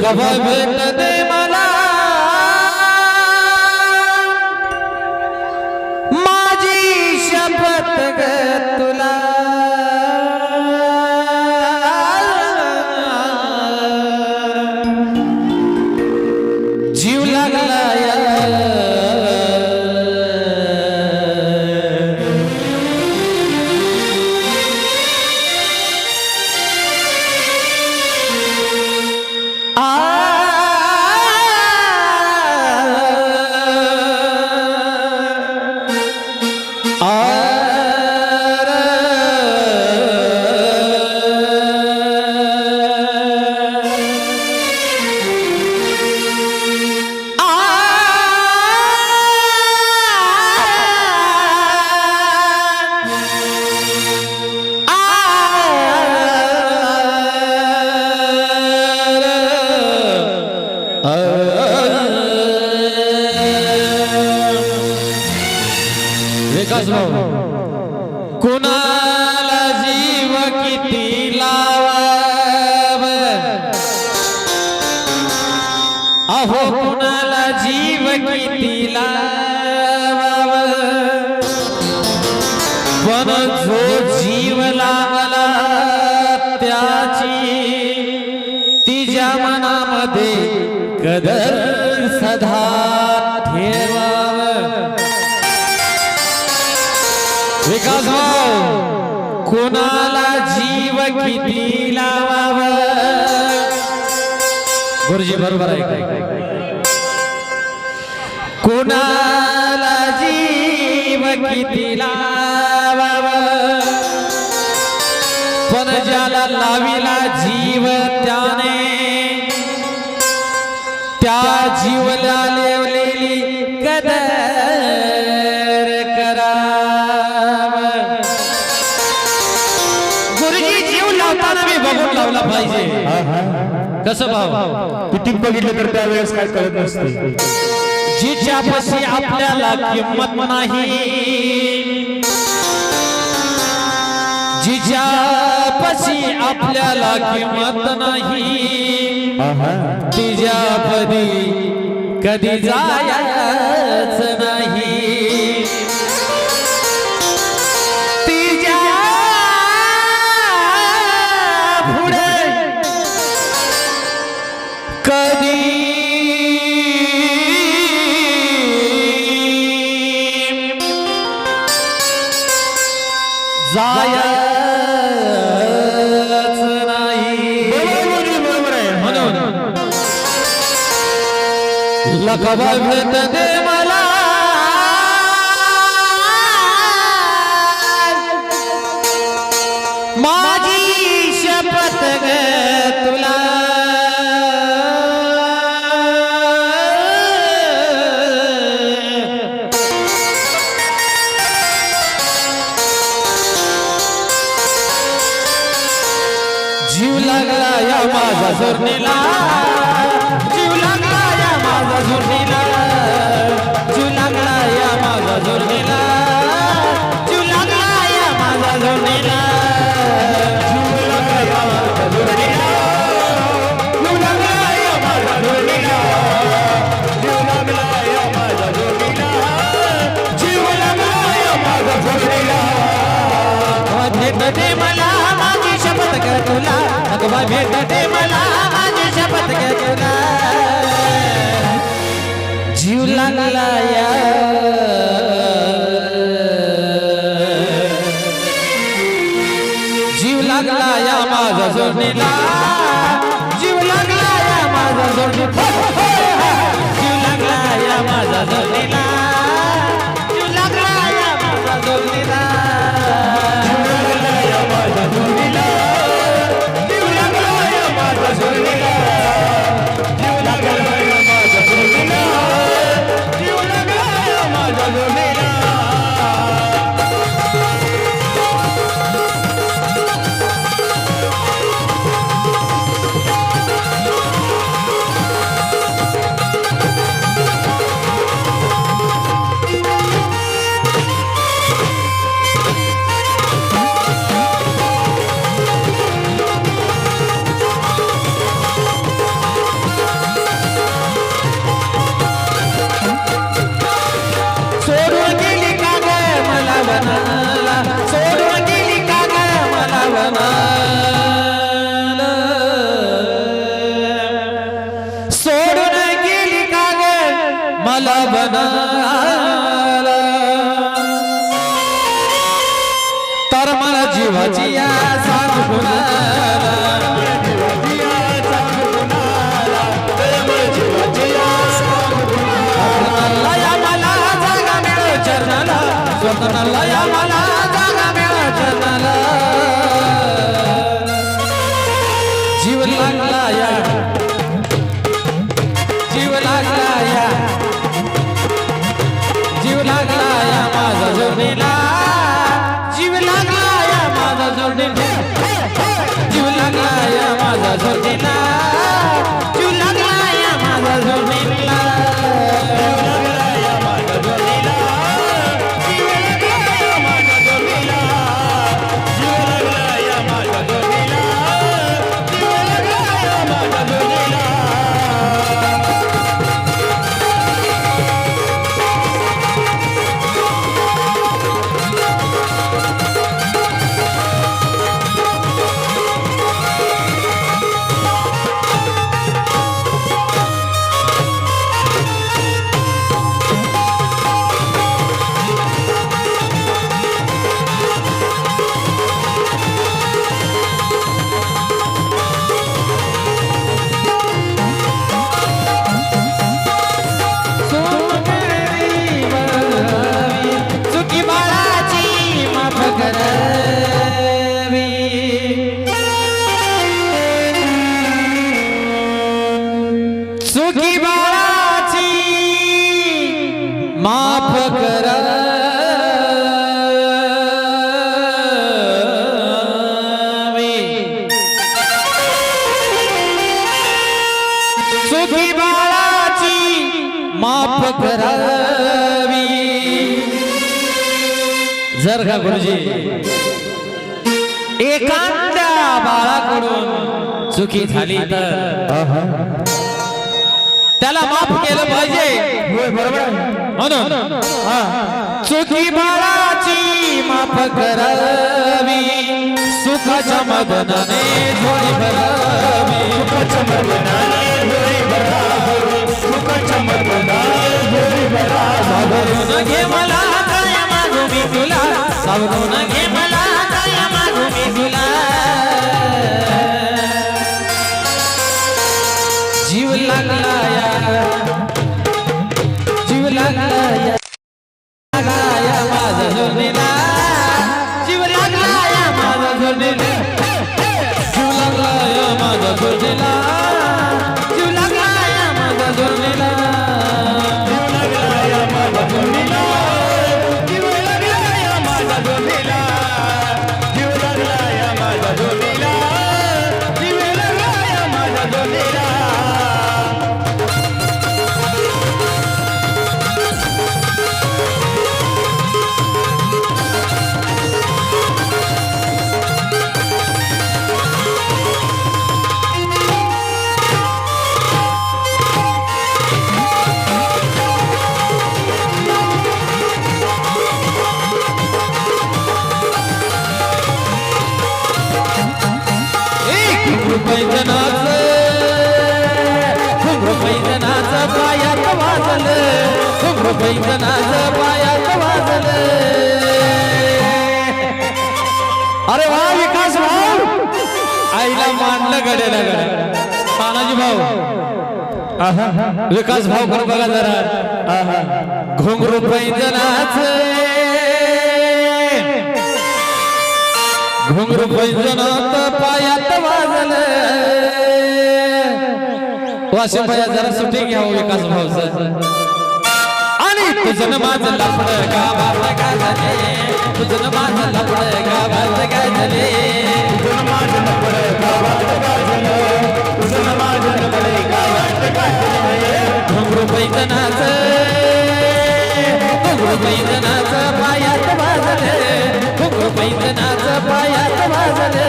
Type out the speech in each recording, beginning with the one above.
কবে ভেট দে विकास भाऊ कुणाला जीव किती लावाव? अहो कुणाला जीव किती लावाव? पण जो जीव लावला त्याची तिच्या मनामध्ये कदर सदा ठेवाव. विकास भाऊ कोणाला जीव किती लावाव? गुरुजी बरोबर आहे काय कोणाला जीव किती लावाव? पण ज्याला लाविला जीव त्याने त्या जीवला लेवलेली कदर कराव. गुरुजी जीव लावताना मी बघून लावला पाहिजे. कसं भाव किती बघितलं तर त्यावेळेस काय कळत नसते. जिच्यापाशी आपल्याला किंमत नाही. जिच्यापाशी आपल्याला किंमत नाही. तिच्या पदी कधी जायच नाही. लखब भेट दे मला. माझी शपथ ग तुला. जीव लागला या माझा जोरणीला भेटते मला माझी शपथ घेतो तुला जीव लागला या. जीव लागला या माझा सोनीला मला मनाला तर मला जीवाची या स्वतःला या मला चुकी बाळाची माफ करावी. जर का गुरुजी एखाद्या बाळाकडून चुकी झाली तर? त्याला माफ केलं पाहिजे. बरोबर म्हणून चुकी बाळाची माफ करावी सुखाच्या मदनाने थोडी भरावी सावरून घे मला काय मागू मी तुला सावरून घे मला वाजलं पायात वाजले. अरे वा विकास भाऊ. आईला मांडलं गड्याला. गड्या तानाजी भाऊ. विकास भाऊ कर बघा जरा. घोंगरू पैजनाच. घुंगरू पैजनात पायात वाजलं. वाशिम भैया जरा सुट्टी घ्यावं हो, विकास भाऊचं आणि तुझं न माझं लफड गावात काय झाले? तुझं न माझं लफड गावात काय झाले? घुंगरू पैजनाचं घुंगरू पैजनाचं पायात वाजले घुंगरू पैजनाचं पायात वाजले.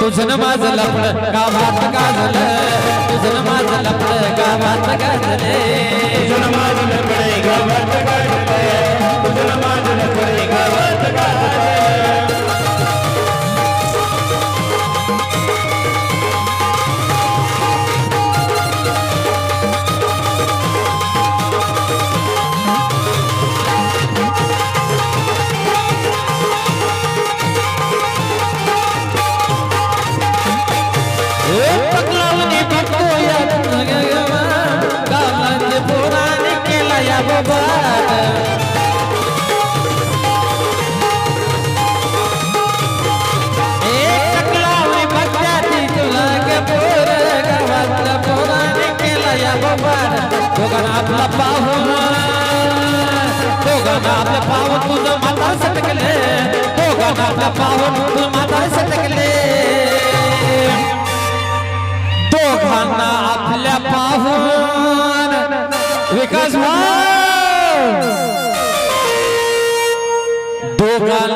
तुझं माझं लफड गावात का झालं? तुझं न माझं लफड गावात का झाले? Não, não, não. आपला पाहून हो दोघांना आपलं पाहून तुझं माता सटकले. दोघांना आपल्या पाहून हो तुझं माता सटकले. दोघांना आपल्या पाहून विकास भाऊ. दोघांना